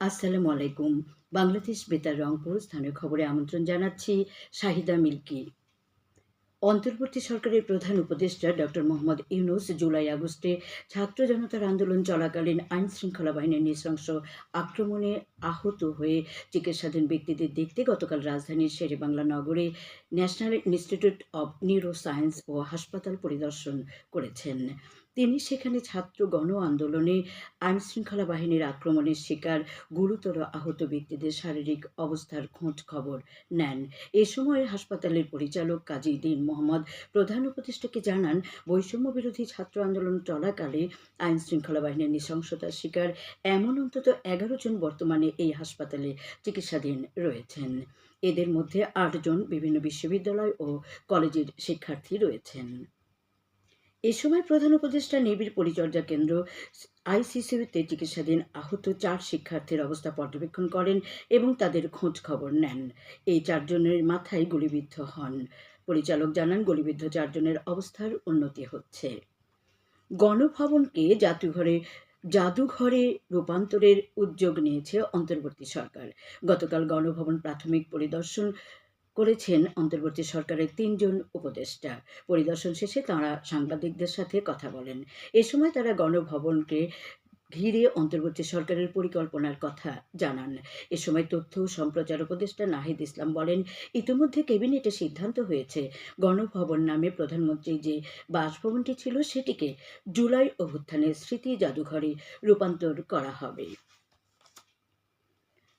আসসালামু আলাইকুম। বাংলাদেশ বেতার রংপুর স্থানীয় খবরে আমন্ত্রণ জানাচ্ছি শাহিদা মিল্কি। অন্তর্বর্তী সরকারের প্রধান উপদেষ্টা ডক্টর মোহাম্মদ ইউনুস জুলাই আগস্টে ছাত্র জনতার আন্দোলন চলাকালীন আইন শৃঙ্খলা বাহিনীর নৃশংস আক্রমণে আহত হয়ে চিকিৎসাধীন ব্যক্তিদের দেখতে গতকাল রাজধানীর শেরেবাংলা নগরে national institute of neuro science ও হাসপাতাল পরিদর্শন করেছেন। তিনি সেখানে ছাত্র গণ আন্দোলনে আইনশৃঙ্খলা বাহিনীর আক্রমণের শিকার গুরুতর আহত ব্যক্তিদের শারীরিক অবস্থার খোঁজ খবর নেন। এ সময় হাসপাতালের পরিচালক কাজী দিন মোহাম্মদ প্রধান উপদেষ্টাকে জানান, বৈষম্য বিরোধী ছাত্র আন্দোলন চলাকালে আইন শৃঙ্খলা বাহিনীর নৃশংসতার শিকার এমন অন্তত এগারো জন বর্তমানে এই হাসপাতালে চিকিৎসাধীন রয়েছেন। এদের মধ্যে আটজন বিভিন্ন বিশ্ববিদ্যালয় ও কলেজের শিক্ষার্থী রয়েছেন। এ সময় প্রধান উপদেষ্টা নিবিড় পরিচর্যা কেন্দ্র আইসিসিউতে চিকিৎসাধীন আহত চার শিক্ষার্থীর অবস্থা পর্যবেক্ষণ করেন এবং তাদের খোঁজ খবর নেন। এই চারজনের মাথায় গুলিবিদ্ধ হন। পরিচালক জানান, গুলিবিদ্ধ চারজনের অবস্থার উন্নতি হচ্ছে। গণভবনকে জাতীয়ঘরে জাদুঘরে রূপান্তরের উদ্যোগ নিয়েছে অন্তর্বর্তী সরকার। গতকাল গণভবন প্রাথমিক পরিদর্শন করেছেন অন্তর্বর্তী সরকারের তিনজন উপদেষ্টা। পরিদর্শন শেষে তাঁরা সাংবাদিকদের সাথে কথা বলেন। এ সময় তারা গণভবনকে ঘিরে অন্তর্বর্তী সরকারের পরিকল্পনার কথা জানান। এ সময় তথ্য ও সম্প্রচার উপদেষ্টা নাহিদ ইসলাম বলেন, ইতিমধ্যে ক্যাবিনেটে সিদ্ধান্ত হয়েছে, গণভবন নামে প্রধানমন্ত্রী যে বাসভবনটি ছিল সেটিকে জুলাই অভ্যুত্থানের স্মৃতি জাদুঘরে রূপান্তর করা হবে।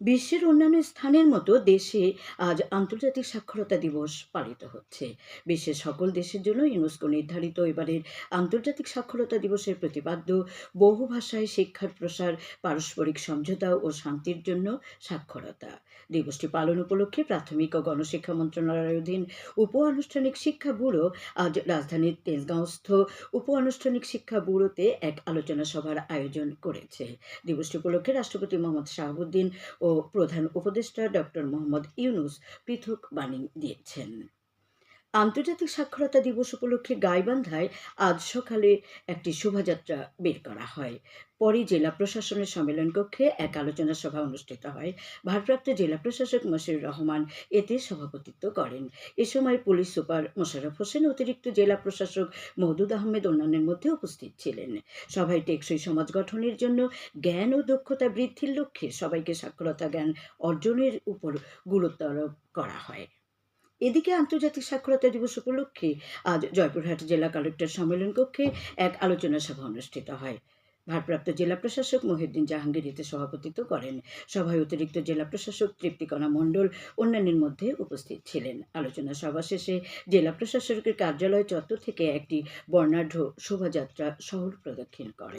বিশ্বের অন্যান্য স্থানের মতো দেশে আজ আন্তর্জাতিক সাক্ষরতা দিবস পালিত হচ্ছে। বিশ্বের সকল দেশের জন্য ইউনেস্কো নির্ধারিত এবারের আন্তর্জাতিক সাক্ষরতা দিবসের প্রতিপাদ্য বহু ভাষায় শিক্ষার প্রসার, পারস্পরিক সমঝোতা ও শান্তির জন্য সাক্ষরতা। দিবসটি পালন উপলক্ষে প্রাথমিক ও গণশিক্ষা মন্ত্রণালয়াধীন উপ আনুষ্ঠানিক শিক্ষা ব্যুরো আজ রাজধানীর তেজগাঁওস্থ উপ আনুষ্ঠানিক শিক্ষা ব্যুরোতে এক আলোচনা সভার আয়োজন করেছে। দিবসটি উপলক্ষে রাষ্ট্রপতি মোহাম্মদ শাহাবুদ্দিন ও প্রধান উপদেষ্টা ডক্টর মোহাম্মদ ইউনুস পৃথক বাণী দিয়েছেন। আন্তর্জাতিক সাক্ষরতা দিবস উপলক্ষে গাইবান্ধায় আজ সকালে একটি শোভাযাত্রা বের করা হয়। পরে জেলা প্রশাসনের সম্মেলন কক্ষে এক আলোচনা সভা অনুষ্ঠিত হয়। ভারপ্রাপ্ত জেলা প্রশাসক মশিউর রহমান এতে সভাপতিত্ব করেন। এ সময় পুলিশ সুপার মোশারফ হোসেন অতিরিক্ত জেলা প্রশাসক মহদুদ আহমেদ অন্যান্যের মধ্যে উপস্থিত ছিলেন। সভায় টেকসই সমাজ গঠনের জন্য জ্ঞান ও দক্ষতা বৃদ্ধির লক্ষ্যে সবাইকে সাক্ষরতা জ্ঞান অর্জনের উপর গুরুত্ব আরোপ করা হয়। এদিকে আন্তর্জাতিক সাক্ষরতা দিবস উপলক্ষে আজ জয়পুরহাট জেলা কালেক্টর সম্মেলন কক্ষে এক আলোচনা সভা অনুষ্ঠিত হয়। ভারপ্রাপ্ত জেলা প্রশাসক মহিউদ্দিন জাহাঙ্গীর এতে সভাপতিত্ব করেন। সভায় অতিরিক্ত জেলা প্রশাসক তৃপ্তিকণা মণ্ডল অন্যান্যের মধ্যে উপস্থিত ছিলেন। আলোচনা সভা শেষে জেলা প্রশাসকের কার্যালয় চত্বর থেকে একটি বর্ণাঢ্য শোভাযাত্রা শহর প্রদক্ষিণ করে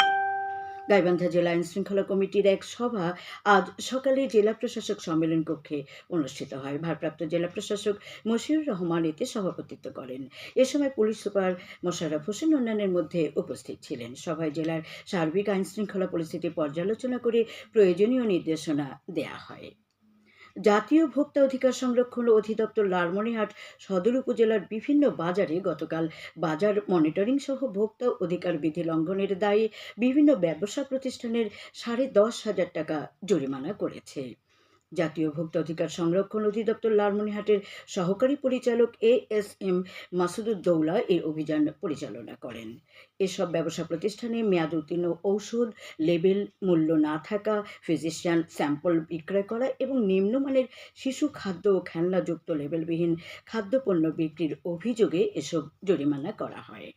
গাইবান্ধা জেলা আইন শৃঙ্খলা কমিটির এক সভা আজ সকালে জেলা প্রশাসক সম্মেলন কক্ষে অনুষ্ঠিত হয়। ভারপ্রাপ্ত জেলা প্রশাসক মশিউর রহমান এতে সভাপতিত্ব করেন। এ সময় পুলিশ সুপার মোশাররফ হোসেন অন্যান্যের মধ্যে উপস্থিত ছিলেন। সভায় জেলার সার্বিক আইন শৃঙ্খলা পরিস্থিতি পর্যালোচনা করে প্রয়োজনীয় নির্দেশনা দেয়া হয়। জাতীয় ভোক্তা অধিকার সংরক্ষণ অধিদপ্তর লালমনিহাট সদর উপজেলার বিভিন্ন বাজারে গতকাল বাজার মনিটরিং সহ ভোক্তা অধিকার বিধি লঙ্ঘনের দায়ে বিভিন্ন ব্যবসা প্রতিষ্ঠানের সাড়ে দশ হাজার টাকা জরিমানা করেছে। জাতীয় ভোক্তা অধিকার সংরক্ষণ অধিদপ্তর লালমনিরহাটের সহকারী পরিচালক এ এস এম মাসুদুদ্দৌলা এই অভিযান পরিচালনা করেন। এসব ব্যবসা প্রতিষ্ঠানে মেয়াদ উত্তীর্ণ ঔষধ, লেবেল, মূল্য না থাকা, ফিজিশিয়ান স্যাম্পল বিক্রয় করা এবং নিম্নমানের শিশু খাদ্য ও খেলনাযুক্ত লেবেলবিহীন খাদ্যপণ্য বিক্রির অভিযোগে এসব জরিমানা করা হয়।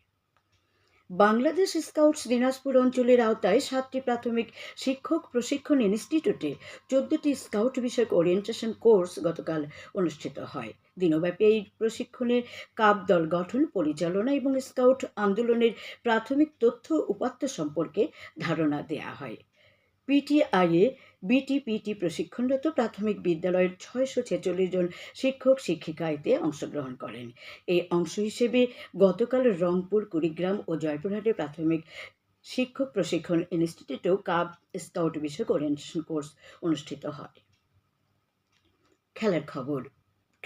বাংলাদেশ স্কাউটস দিনাজপুর অঞ্চলের আওতায় সাতটি প্রাথমিক শিক্ষক প্রশিক্ষণ ইনস্টিটিউটে চোদ্দটি স্কাউট বিষয়ক ওরিয়েন্টেশন কোর্স গতকাল অনুষ্ঠিত হয়। দিনব্যাপী এই প্রশিক্ষণের কাপ দল গঠন, পরিচালনা এবং স্কাউট আন্দোলনের প্রাথমিক তথ্য উপাত্ত সম্পর্কে ধারণা দেয়া হয়। পিটিআইয়ে বিটিপিটি প্রশিক্ষণরত প্রাথমিক বিদ্যালয়ের ছয়শো ছেচল্লিশ জন শিক্ষক শিক্ষিকা এতে অংশগ্রহণ করেন। এই অংশ হিসেবে গতকাল রংপুর, কুড়িগ্রাম ও জয়পুরহাটে প্রাথমিক শিক্ষক প্রশিক্ষণ ইনস্টিটিউটেও কাপ স্কাউট বিষয়ক ওরিয়েন্টেশন কোর্স অনুষ্ঠিত হয়। খেলার খবর।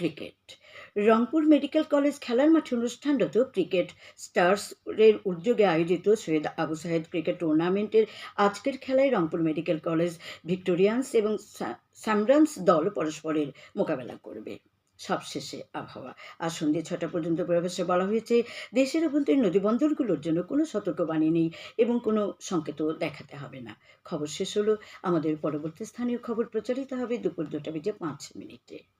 ক্রিকেট। রংপুর মেডিকেল কলেজ খেলার মাঠে অনুষ্ঠানরত ক্রিকেট স্টার্স এর উদ্যোগে আয়োজিত সৈয়দ আবু সাহেদ ক্রিকেট টুর্নামেন্টের আজকের খেলায় রংপুর মেডিকেল কলেজ ভিক্টোরিয়ান্স এবং সা- সামরান্স দল পরস্পরের মোকাবেলা করবে। সবশেষে আবহাওয়া। আজ সন্ধ্যে ছটা পর্যন্ত পূর্বাভাসে বলা হয়েছে, দেশের অভ্যন্তরীণ নদীবন্দরগুলোর জন্য কোনো সতর্কবাণী নেই এবং কোনো সংকেতও দেখাতে হবে না। খবর শেষ হলো। আমাদের পরবর্তী স্থানীয় খবর প্রচারিত হবে দুপুর দুটা বেজে পাঁচ মিনিটে।